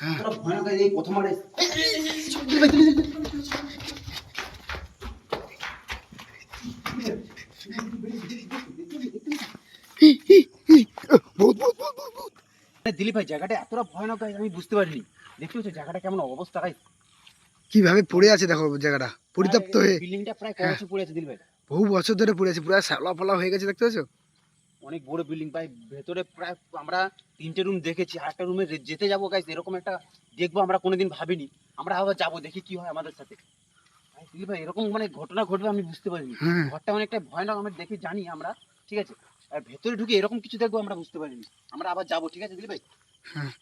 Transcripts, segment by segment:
হ্যাঁ। ভয়ানক এই প্রথমবার দিলীপ ভাই জায়গাটা এতটা ভয়ানক আমি বুঝতে পারিনি। দেখতে পাচ্ছ জায়গাটা কেমন অবস্থা গাইস কীভাবে পড়ে আছে দেখো জায়গাটা? পরিত্যক্ত হয়ে। বিল্ডিংটা প্রায় কত হ্যাঁ। বছর পড়ে আছে দিলীপ ভাই। বহু বছর ধরে পড়ে আছে পুরো শ্যাওলা ফলা হয়ে গেছে দেখতে পাচ্ছ? অনেক বড় বিল্ডিং ভাই। ভেতরে প্রায় আমরা তিনটে রুম দেখেছি আর একটা রুমে যেতে যাব গাইস এরকম একটা দেখব আমরা কোনোদিন ভাবিনি। আমরা আবার যাব দেখি কি হয় আমাদের সাথে। ভাই, দিলীপ ভাই এরকম মানে ঘটনা ঘটবে আমি বুঝতে পারিনি। হ্যাঁ। ঘরটা অনেকটা ভয়ানক আমরা দেখে জানি আমরা ঠিক আছে? আর ভেতরে ঢুকে এরকম কিছু দেখব আমরা বুঝতে পারিনি। আমরা আবার যাব ঠিক আছে দিলীপ ভাই? হ্যাঁ।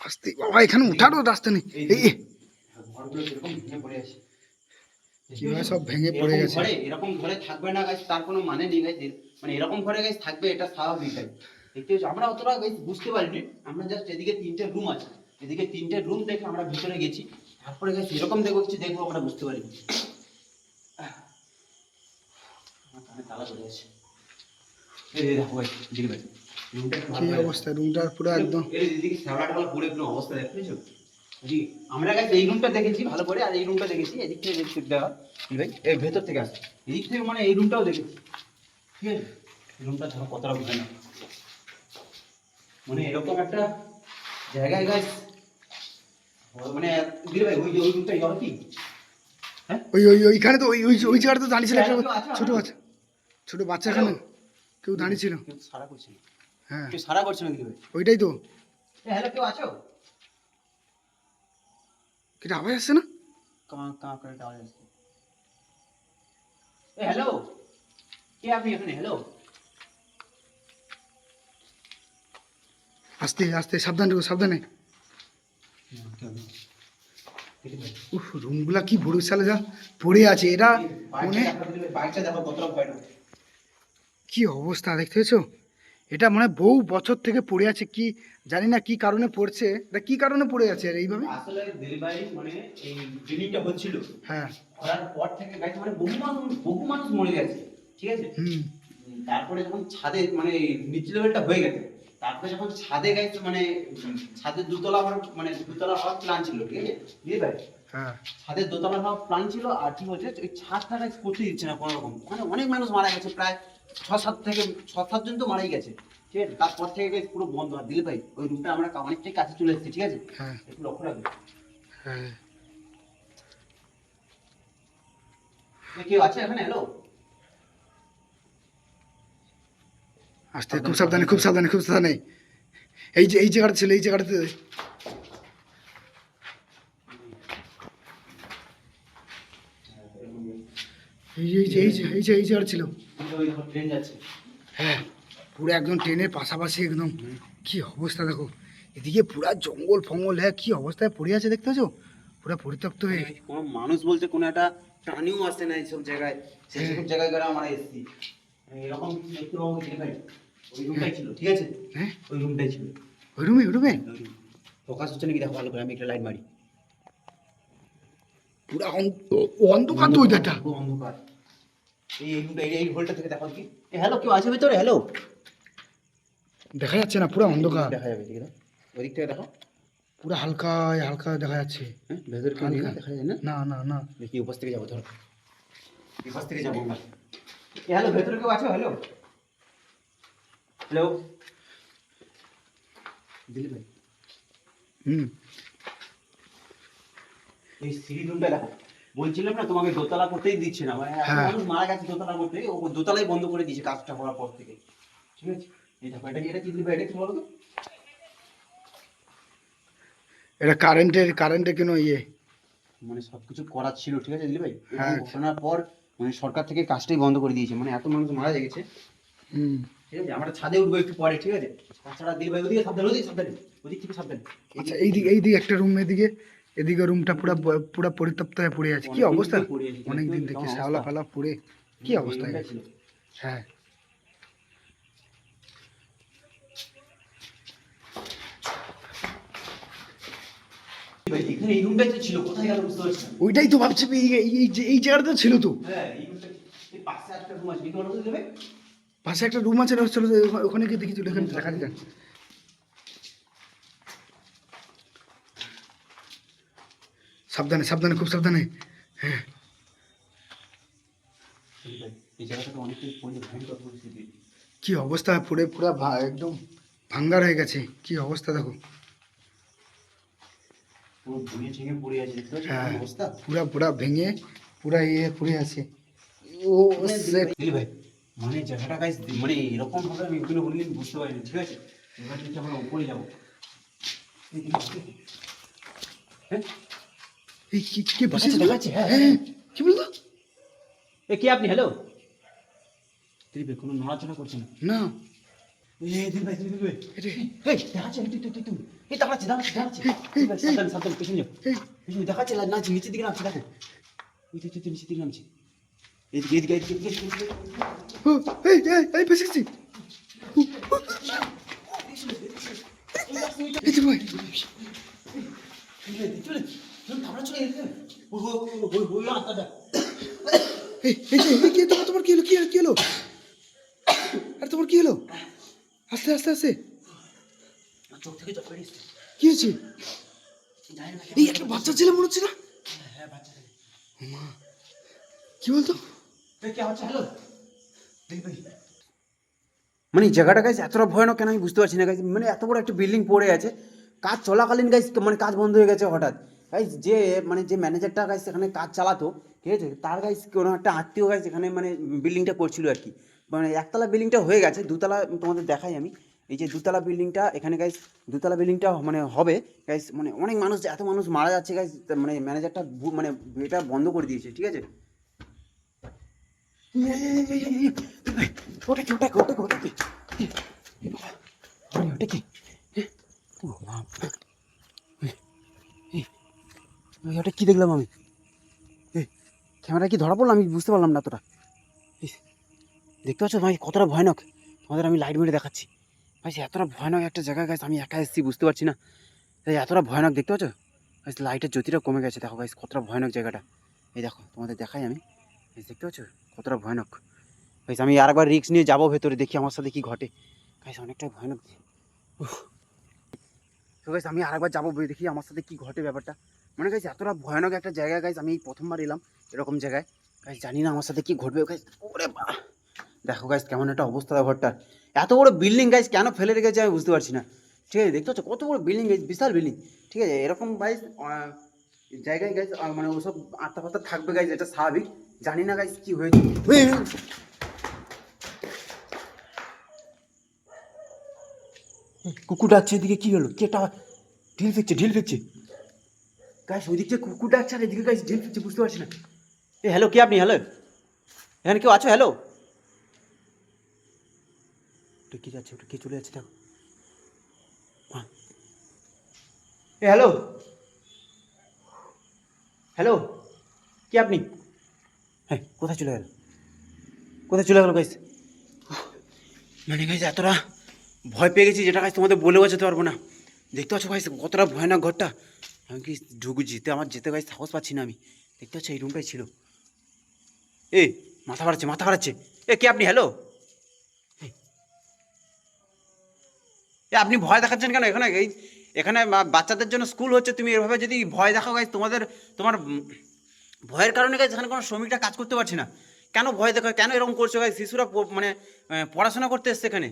আস্তে বাবা এখানে উঠারও রাস্তা নেই। এই এই, ঘরগুলো এরকম ভেঙে পড়ে আছে কীভাবে সব ভেঙে পড়ে গেছে? ঘরে এরকম ঘরে থাকবে না গাইস তার কোনো মানে নেই গাইস মানে এরকম ঘরে গাইস থাকবে এটা স্বাভাবিক গাইস দেখতে পাচ্ছ আমরা অতটা গাইস বুঝতে পারিনি। আমরা জাস্ট এদিকে তিনটে রুম আছে। এদিকে তিনটে রুম দেখে আমরা ভিতরে গেছি। তারপরে গাইস এরকম দেখব কিছু দেখব আমরা বুঝতে পারিনি। তালা দেখো রুমটা অবস্থা? রুমটার পুরো একদম টাওলা পড়ে কোনো অবস্থা দেখতেছো জি আমরা এই রুমটা দেখেছি ভালো করে আর এই রুমটা দেখেছি এদিক থেকে দেখছি দেখা কি ভাই এই ভেতর থেকে আসে এদিক থেকে মানে এই রুমটাও দেখেছি। ঠিক আছে? রুমটা ধরো কতটা বুঝে না মানে এরকম একটা জায়গায় গাইস মানে ভাই ওই যে ওই রুমটা কি? ওই ওই ওইখানে তো ওই ওই ওই জায়গাটা তো দাঁড়িয়ে ছিল একটা কেউ ছোট? বাচ্চা ছোট বাচ্চা এখানে কেউ দাঁড়িয়ে ছিল। সারা করছে। না হ্যাঁ। কেউ সারা করছে না দিদি ভাই। ওইটাই তো। হ্যালো কেউ আছো? কিটা আওয়াজ আসছে না? কাঁ কাঁ করে আওয়াজ আসছে। এ হ্যালো কে আপনি এখানে? হ্যালো আস্তে আস্তে সাবধান রেখো সাবধানে। উফ রুমগুলা কি ভরে সালে যা পড়ে আছে। এটা মনে কি অবস্থা দেখতে পেয়েছ? এটা মানে বহু বছর থেকে পড়ে আছে কি জানি না কি কারণে পড়ছে এটা কি কারণে পড়ে আছে আর এইভাবে? আসলে ডেলিভারি মানে এই বিল্ডিংটা হচ্ছিল। হ্যাঁ। করার পর থেকে গাইছে মানে বহু মানুষ বহু মানুষ মরে গেছে ঠিক আছে? হুম। তারপরে যখন ছাদে মানে নিচু লেভেলটা হয়ে গেছে তারপরে যখন ছাদে গাইছে মানে ছাদের দুতলা হওয়ার মানে দুতলা হওয়ার প্ল্যান ছিল ঠিক আছে? পারি হ্যাঁ। ছাদের দোতলা হওয়ার প্ল্যান ছিল আর কি হচ্ছে ওই ছাদটা গাছ করতে দিচ্ছে না কোনো রকম মানে অনেক মানুষ মারা গেছে প্রায় ছ সাত থেকে ছ সাতজন তো মারাই গেছে ঠিক আছে? তারপর থেকে পুরো বন্ধ। আর দিলে ভাই ওই রুমটা আমরা অনেকটাই কাছে চলে এসেছি ঠিক আছে? হ্যাঁ। একটু লক্ষ্য রাখবে হ্যাঁ। কেউ আছে এখানে? হ্যালো আস্তে খুব সাবধানে খুব সাবধানে খুব সাবধানে। এই যে এই জায়গাটা ছিল এই জায়গাটাতে। এই যে এই যে এই যে এই জায়গাটা ছিল। হ্যাঁ পুরো একদম ট্রেনের পাশাপাশি একদম। কি অবস্থা দেখো। এদিকে পুরা জঙ্গল ফঙ্গল হ্যাঁ কি অবস্থায় পড়ে আছে দেখতে পাচ্ছ? পুরো পরিত্যক্ত হয়ে কোনো মানুষ বলতে কোনো একটা প্রাণীও আসে না এইসব জায়গায়। সেই সব জায়গায় করে আমরা এসেছি। এরকম কিছু দেখতে পাবো ওই রুমটাই ছিল ঠিক আছে? হ্যাঁ। ওই রুমটাই ছিল। ওই রুমে ওই রুমে? ফোকাস হচ্ছে নাকি? দেখো ভালো করে আমি একটা লাইট মারি। পুরা অন- অন্ধকার তো ওই দেখা অন্ধকার। এই এই হোলটা থেকে দেখো কি হ্যালো কেউ আছে ভিতরে? হ্যালো দেখা যাচ্ছে না পুরো অন্ধকার। দেখা যাবে ঠিক আছে ওদিক থেকে দেখো। পুরো হালকা হালকা দেখা যাচ্ছে। হ্যাঁ ভেতরে না? দেখা যায় না? না না না। দেখি উপর থেকে যাব ধরো। উপর থেকে যাব আমরা। এ হ্যালো ভেতরে কেউ আছো? হ্যালো হ্যালো দিলীপ ভাই? হুম। এই সিঁড়ি রুমটা দেখো। বলছিলাম না তোমাকে দোতলা করতেই দিচ্ছে না। মানে হ্যাঁ। মানুষ মারা গেছে দোতলা করতে ও দোতলাই বন্ধ করে দিয়েছে কাজটা করার পর থেকে। ঠিক আছে? এই দেখো এটা কি এটা কি ভাই এটা কি বলো তো এটা কারেন্টের কারেন্টের কেন ইয়ে। মানে সবকিছু করার ছিল ঠিক আছে দিলীপ ভাই। ঘটনার পর মানে সরকার থেকে কাজটাই বন্ধ করে দিয়েছে। মানে এত মানুষ মারা গেছে। হুম। ঠিক আছে? আমরা ছাদে উঠবো একটু পরে ঠিক আছে? তাছাড়া দিলীপ ভাই ওদিকে সাবধান ওদিকে সাবধান ওদিক থেকে সাবধান। আচ্ছা এইদিকে এইদিকে একটা রুম এদিকে। এদিকে রুমটা পুরো পুরো পরিত্যক্ত হয়ে পড়ে আছে। কি অবস্থা। অনেক দিন থেকে? শ্যাওলা ফালা পড়ে। কি অবস্থা। হ্যাঁ। ওইটাই তো ভাবছি এই জায়গাটা ছিল তো। হ্যাঁ পাশে একটা রুম আছে। ওখানে গিয়ে দেখি চলো এখানে দেখা যাক সাবধানে সাবধানে খুব সাবধানে। হ্যাঁ। কি অবস্থা? পুরে পুরা একদম ভাঙ্গার হয়ে গেছে। কি অবস্থা দেখো। পুরো হ্যাঁ। পুরা পুরা ভেঙে পুরা ইয়ে আছে। ও ভাই মানে জায়গাটা গাইস মানে এরকম ভাবে আমি এগুলো কোনোদিন বুঝতে পারিনি ঠিক আছে? এবার থেকে আমরা উপরে যাব। হ্যাঁ? কি কি বসে হ্যাঁ, হ্যাঁ কি বলতো এ কি আপনি হ্যালো ভাই কোনো নড়াচড়া করছে না না এই এই দেখাচ্ছে তুই তুই তুই তুই এই দেখাচ্ছে দেখাচ্ছে দেখাচ্ছে দিলি ভাই, সাবধানে সাবধানে পেছনে যাও পেছনে দেখাচ্ছে না নিচের দিকে নামছে দেখো ওই তুই তুই তুই নিচের দিকে নামছে এদিকে এদিকে এদিকে এদিকে, এদিকে, এদিকে। ও এই এই এই গেছি এই কি তোমার কি হলো? কি হলো কি হলো? আরে তোমার কি হলো? আস্তে আস্তে আস্তে। চোখ থেকে চোখ কি হয়েছে? এই একটা বাচ্চা ছেলে মনে হচ্ছে না? হ্যাঁ, বাচ্চা ছেলে। কি বলতো। মানে জায়গাটা গাইজ এতটা ভয়ানক কেন আমি বুঝতে পারছি না গাইজ মানে এত বড় একটা বিল্ডিং পড়ে আছে। কাজ চলাকালীন গাইজ মানে কাজ বন্ধ হয়ে গেছে হঠাৎ। গাইজ যে মানে যে ম্যানেজারটা গাইজ সেখানে কাজ চালাতো ঠিক আছে তার গাইজ কোনো একটা আত্মীয় গাইজ এখানে মানে বিল্ডিংটা করছিল আর কি মানে একতলা বিল্ডিংটা হয়ে গেছে দুতলা তোমাদের দেখাই আমি এই যে দুতলা বিল্ডিংটা এখানে গাইজ দুতলা বিল্ডিংটা মানে হবে গাইজ মানে অনেক মানুষ এত মানুষ মারা যাচ্ছে গাইজ মানে ম্যানেজারটা মানে এটা বন্ধ করে দিয়েছে ঠিক আছে ওটা কি ওটা কি ওটা কি ওটা কি এ বাবা, আরে ওটা কি এ, ও বাবা। এ, এ, ওই ওটা কি দেখলাম আমি? ক্যামেরা কি ধরা পড়ল? আমি বুঝতে পারলাম না তোরা দেখতে পাচ্ছ ভাই, কতটা ভয়ানক। তোমাদের আমি লাইট মেরে দেখাচ্ছি। ভাই এতটা ভয়ানক একটা জায়গা গেছে আমি একা এসেছি, বুঝতে পারছি না। এই এতটা ভয়ানক, দেখতে পাচ্ছ? ভাই লাইটের জ্যোতিটা কমে গেছে। দেখো ভাই কতটা ভয়ানক জায়গাটা। এই দেখো, তোমাদের দেখাই আমি। দেখতে পাচ্ছ? কতটা ভয়ানক। গাইস আমি আরেকবার রিস্ক নিয়ে যাব ভেতরে, দেখি আমার সাথে কি ঘটে। গাইস অনেকটাই ভয়ানক। তো গাইস আমি আরেকবার যাব, দেখি আমার সাথে কি ঘটে ব্যাপারটা। মানে গাইস এতটা ভয়ানক একটা জায়গা গাইস আমি প্রথমবার এলাম এরকম জায়গায়। গাইস জানি না আমার সাথে কি ঘটবে গাইস ওরে বা দেখো গাইস কেমন একটা অবস্থা ঘরটার। এত বড় বিল্ডিং গাইস কেন ফেলে রেখেছে আমি বুঝতে পারছি না। ঠিক আছে, দেখতে পাচ্ছ, কত বড় বিল্ডিং গাইস বিশাল বিল্ডিং ঠিক আছে, এরকম গাইস জায়গায় গাইস মানে ওসব আত্মা ফাত্তা থাকবে গাইস এটা স্বাভাবিক। জানি না গাইস কি হয়েছে। কুকুর ডাকছে এদিকে, কি হলো? কেটা ঢিল ফেকছে ঢিল ফেকছে। গাইস ওইদিক থেকে কুকুর ডাকছে এদিকে গাইস ঢিল ফেকছে বুঝতে পারছি না। এ হ্যালো কে আপনি? হ্যালো এখানে কেউ আছো? হ্যালো ওটা কি যাচ্ছে? ওটা কে চলে যাচ্ছে? দেখো। এ হ্যালো হ্যালো কে আপনি? হ্যাঁ কোথায় চলে গেল? কোথায় চলে গেল গাইস মানে গাইস এতটা ভয় পেয়ে গেছি যেটা গাইস তোমাদের বলে বোঝাতে পারব না। দেখতে পাচ্ছ গাইস কতটা ভয়ানক ঘরটা? আমি কি ঢুকু যেতে আমার যেতে গাইস সাহস পাচ্ছি না আমি। দেখতে পাচ্ছি এই রুমটাই ছিল। এ, মাথা বাড়াচ্ছে মাথা বাড়াচ্ছে। এ, কে আপনি? হ্যালো এ, আপনি ভয় দেখাচ্ছেন কেন? এখানে এই, এখানে বাচ্চাদের জন্য স্কুল হচ্ছে, তুমি এভাবে যদি ভয় দেখাও গাইজ তোমাদের, তোমার ভয়ের কারণে গাইজ এখানে কোনো শ্রমিকটা কাজ করতে পারছে না। কেন ভয় দেখো কেন এরকম করছ গাইজ শিশুরা মানে পড়াশোনা করতে এসছে এখানে।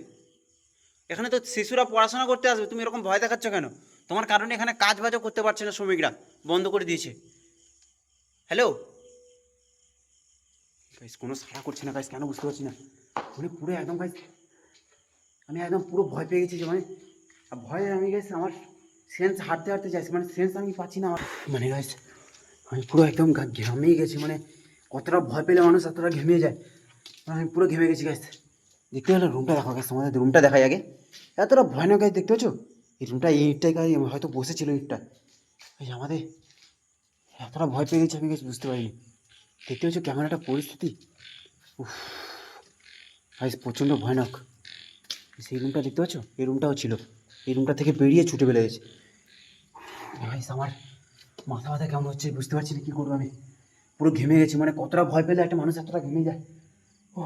এখানে তো শিশুরা পড়াশোনা করতে আসবে, তুমি এরকম ভয় দেখাচ্ছ কেন? তোমার কারণে এখানে কাজ বাজও করতে পারছে না শ্রমিকরা। বন্ধ করে দিয়েছে। হ্যালো কোনো সাড়া করছে না গাইজ কেন বুঝতে পারছি না। মানে পুরো একদম গাইজ আমি একদম পুরো ভয় পেয়ে গেছি মানে ভয়ে আমি গেছি আমার সেন্স হাঁটতে হাঁটতে যাচ্ছি মানে সেন্স আমি পাচ্ছি না মানে গাইস আমি পুরো একদম ঘেমেই গেছি মানে কতটা ভয় পেলে মানুষ, এতটা ঘেমে যায়। মানে আমি পুরো ঘেমে গেছি গাইস দেখতে হলে রুমটা দেখো গাইস আমাদের রুমটা দেখাই আগে। এতটা ভয়ানক গাইস দেখতে পাচ্ছ? এই রুমটা ইটটাই হয়তো বসেছিল ইটটা এই আমাদের, এতটা ভয় পেয়ে গেছি আমি কিছু বুঝতে পারিনি। দেখতে পাচ্ছ কেমন একটা পরিস্থিতি। উফ গাইস প্রচণ্ড ভয়ানক। সেই রুমটা দেখতে পাচ্ছ? এই রুমটাও ছিল। এই রুমটা থেকে বেরিয়ে ছুটে বেড়ে গেছে। গাইস আমার মাথা ব্যথা কেমন হচ্ছে বুঝতে পারছি না কী করব আমি। পুরো ঘেমে গেছি মানে কতটা ভয় পেলে একটা মানুষ এতটা ঘেমে যায়। ও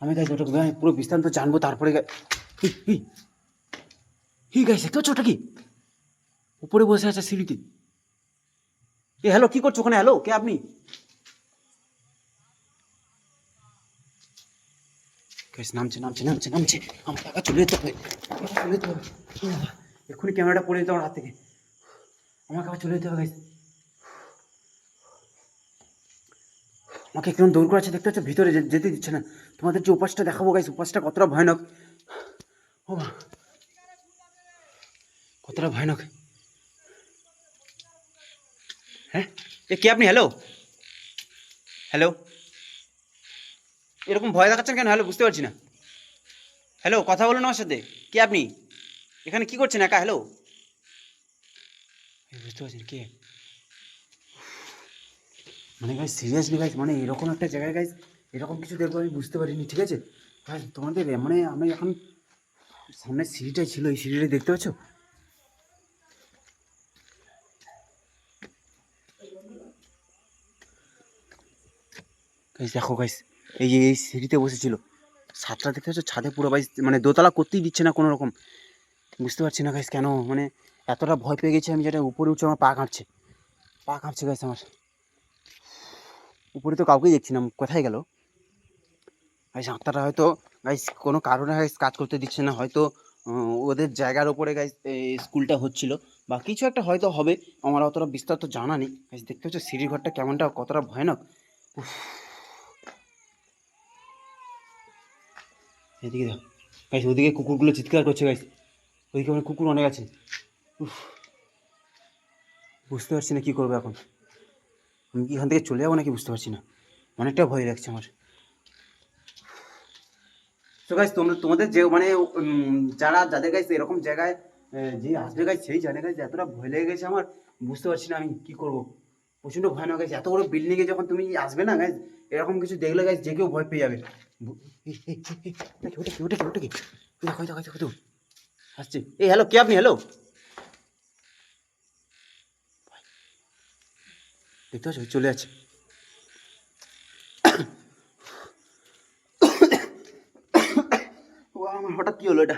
আমি ওটা পুরো বিস্তারিত জানব, তারপরে হি, গাইস দেখতে পাচ্ছ ওটা কি? উপরে বসে আছে সিঁড়িতে। এ হ্যালো কি করছ ওখানে? হ্যালো কে আপনি? গাইস নামছে নামছে নামছে নামছে। আমার টাকা চলে যেতে হবে। চলে যেতে হবে। এক্ষুনি ক্যামেরাটা পড়ে যেত আমার হাত থেকে। আমাকে আবার চলে যেতে হবে গাইস আমাকে একদম দৌড় করাচ্ছে দেখতে পাচ্ছ? ভিতরে যেতে দিচ্ছে না। তোমাদের যে উপাসটা দেখাবো গাইস উপাসটা কতটা ভয়ানক। ও মা। কতটা ভয়ানক? হ্যাঁ? এ কে আপনি? হ্যালো? হ্যালো? এরকম ভয় দেখাচ্ছেন কেন? হ্যালো, বুঝতে পারছি না। হ্যালো, কথা বলুন আমার সাথে। কে আপনি? এখানে কি করছেন একা? হ্যালো? বুঝতে পারছেন কে? মানে গাইজ সিরিয়াসলি গাইজ মানে এরকম একটা জায়গায় গাইজ এরকম কিছু দেখব আমি বুঝতে পারিনি, ঠিক আছে? গাইজ তোমাদের মানে আমি এখন সামনে সিঁড়িটাই ছিল, এই সিঁড়িটাই দেখতে পাচ্ছ? গাইজ দেখো গাইস, এই যে এই সিঁড়িতে বসেছিল। সাতটা দেখতে পাচ্ছ, ছাদে পুরো গাইজ মানে দোতলা করতেই দিচ্ছে না কোনো রকম। বুঝতে পারছি না গাইস কেন মানে এতটা ভয় পেয়ে গেছি আমি যেটা উপরে উঠছে আমার পা কাঁপছে। পা কাঁপছে গাইস আমার। উপরে তো কাউকেই দেখছি না, কোথায় গেল? গাইস, আত্মাটা হয়তো, গাইস, কোনো কারণে গাইস কাজ করতে দিচ্ছে না, হয়তো ওদের জায়গার ওপরে গাইস স্কুলটা হচ্ছিল, বা কিছু একটা হয়তো হবে, আমার অতটা বিস্তার তো জানা নেই। গাইস, দেখতে পাচ্ছ, সিঁড়ির ঘরটা কেমনটা, কতটা ভয়ানক। উফ। এদিকে দাও গাইস ওদিকে কুকুরগুলো চিৎকার করছে গাইস ওদিকে মানে কুকুর অনেক আছে। বুঝতে পারছি না কী করব এখন। আমি কি এখান থেকে চলে যাব নাকি বুঝতে পারছি না। অনেকটা ভয় লাগছে আমার। তো গাইস তোমরা তোমাদের যে মানে যারা, যাদের গাইস এরকম জায়গায় যে আসবে গাইস সেই জানে গাইস এতটা ভয় লেগে গেছে আমার। বুঝতে পারছি না আমি কি করব। প্রচণ্ড ভয়ানক গাইস এত বড় বিল্ডিংয়ে যখন তুমি আসবে না গাইস এরকম কিছু দেখলে গাইস যে কেউ ভয় পেয়ে যাবে। হ্যালো কে আপনি হ্যালো দেখতে পাচ্ছ চলে যাচ্ছে ও আমার হঠাৎ কি হলো এটা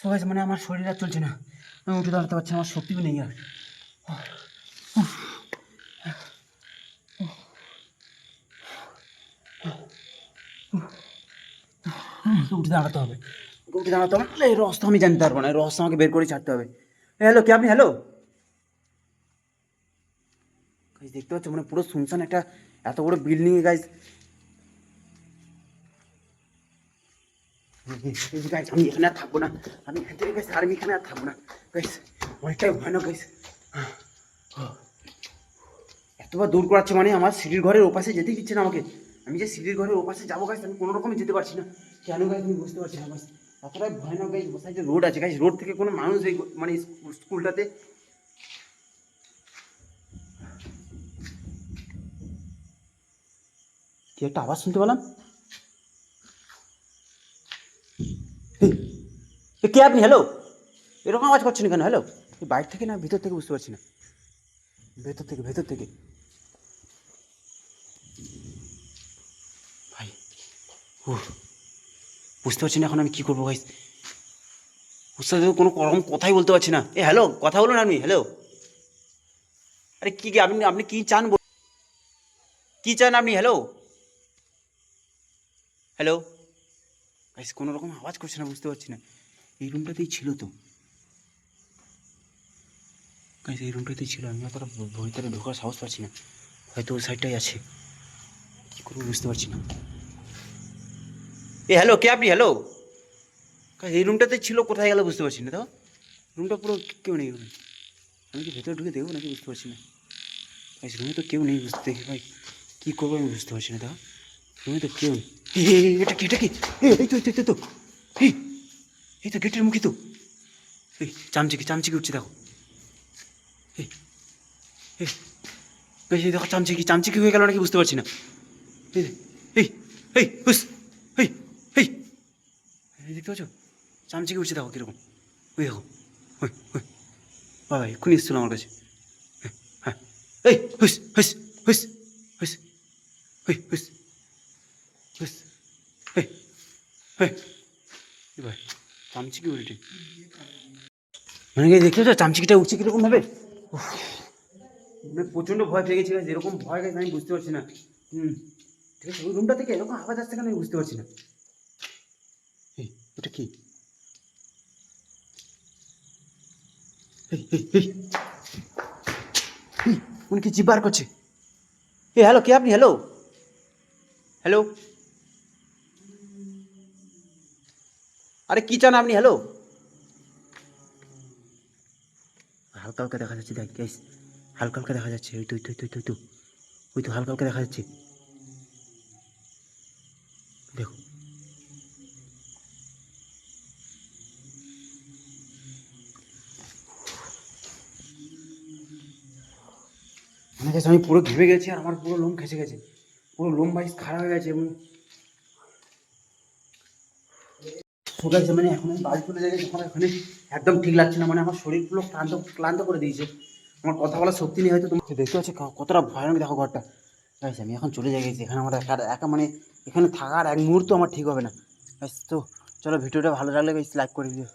সবাই মানে আমার শরীর আর চলছে না। আমি উঠে দাঁড়াতে পারছি আমার শক্তিও নেই আর। উঠে দাঁড়াতে হবে। উঠে দাঁড়াতে হবে নাহলে এই রহস্য আমি জানতে পারব না, এই রহস্য আমাকে বের করে ছাড়তে হবে। হ্যালো, কে আপনি? হ্যালো? দেখতে পাচ্ছ মানে পুরো শুনশান একটা এত বড় বিল্ডিং এ গাইজ আমি এখানে আর থাকব না আমি এখান আর থাকব না অনেকটাই ভয়ানক গাইজ এতবার দূর করাচ্ছে মানে আমার সিঁড়ির ঘরের ওপাশে যেতেই দিচ্ছে না আমাকে আমি যে সিঁড়ির ঘরের ওপাশে যাব গাইজ আমি কোনো রকমই যেতে পারছি না কেন গাইজ আমি বুঝতে পারছি না এতটাই ভয়ানক গাইজ বসায় যে রোড আছে গাইজ রোড থেকে কোনো মানুষ এই মানে স্কুলটাতে কি একটা আওয়াজ শুনতে পেলাম এই, এ কে আপনি? হ্যালো এরকম আওয়াজ করছেন কেন? হ্যালো বাইরে থেকে না, ভিতর থেকে বুঝতে পারছি না। ভেতর থেকে ভেতর থেকে। ভাই ও বুঝতে পারছি না এখন আমি কী করব ভাই বুঝতে পারছি কোনো রকম কথাই বলতে পারছি না। এ হ্যালো কথা বলুন আপনি হ্যালো আরে কী, কি, আপনি আপনি কী চান কি চান আপনি? হ্যালো হ্যালো গাইস কোনো রকম আওয়াজ করছে না, বুঝতে পারছি না। এই রুমটাতেই ছিল তো। গাইস এই রুমটাতেই ছিল। আমি অতটা ভিতরে ঢোকার সাহস পাচ্ছি না। হয়তো ওই সাইডটাই আছে। কী করব বুঝতে পারছি না। এ হ্যালো কে আপনি? হ্যালো এই রুমটাতে ছিল, কোথায় গেল বুঝতে পারছি না তো। রুমটা পুরো কেউ নেই আমি কি ভেতরে ঢুকে দেখব নাকি বুঝতে পারছি না। গাইস রুমে তো কেউ নেই বুঝতে, ভাই। কী করব আমি বুঝতে পারছি না তো। রুমে তো কেউ এটা কি এটা কি? এই, তো এই তো, এই এই তো। গেটের মুখে তো। এই চামচিকে চামচিকে উঠছে দেখো। এই এই দেখো চামচিকি চামচিকি হয়ে গেল নাকি বুঝতে পারছি না। এই এই এই হুস এই এই। দেখতে পাচ্ছ? চামচিকে উঠছে দেখো কীরকম। ওই দেখো ওই ওই। বাবা এক্ষুনি এসেছিল আমার কাছে। হ্যাঁ এই হুস হুস হুস হুস হুই হুস। হে এবার চামচিকি উল্টে মানে দেখতে চামচিকিটা উঠছে কীরকম ভাবে? মানে প্রচণ্ড ভয় পেয়ে গেছি এরকম ভয় গেছে আমি বুঝতে পারছি না। হুম। ঠিক আছে ওই রুমটা থেকে এরকম আওয়াজ আসছে কেন আমি বুঝতে পারছি না। এই ওটা কি? উনি কি জিব্বার করছে? এ হ্যালো কে আপনি? হ্যালো। হ্যালো। আরে কি চান আপনি? হ্যালো হালকা হালকা দেখা যাচ্ছে দেখ গাইস হালকা হালকা দেখা যাচ্ছে। ওই তো ওই তো ওই তো, ওই তো ওই তো হালকা হালকা দেখা যাচ্ছে। দেখো। কাছে আমি পুরো ঘেমে গেছি আর আমার পুরো লোম খেসে গেছে। পুরো লোম বাইস খারাপ হয়ে গেছে এবং শুকাইছে মানে এখন আমি বাড়ি চলে যাই যখন এখানে একদম ঠিক লাগছে না মানে আমার শরীর পুরো ক্লান্ত ক্লান্ত করে দিয়েছে। আমার কথা বলার শক্তি নেই হয়তো তোমাকে দেখতে পাচ্ছি কতটা ভয়ানক দেখো ঘরটা। গাইছে আমি এখন চলে যাই গেছি, এখানে আমার একা একা মানে এখানে থাকার এক মুহূর্ত আমার ঠিক হবে না। তো চলো ভিডিওটা ভালো লাগলে লাইক করে দিও।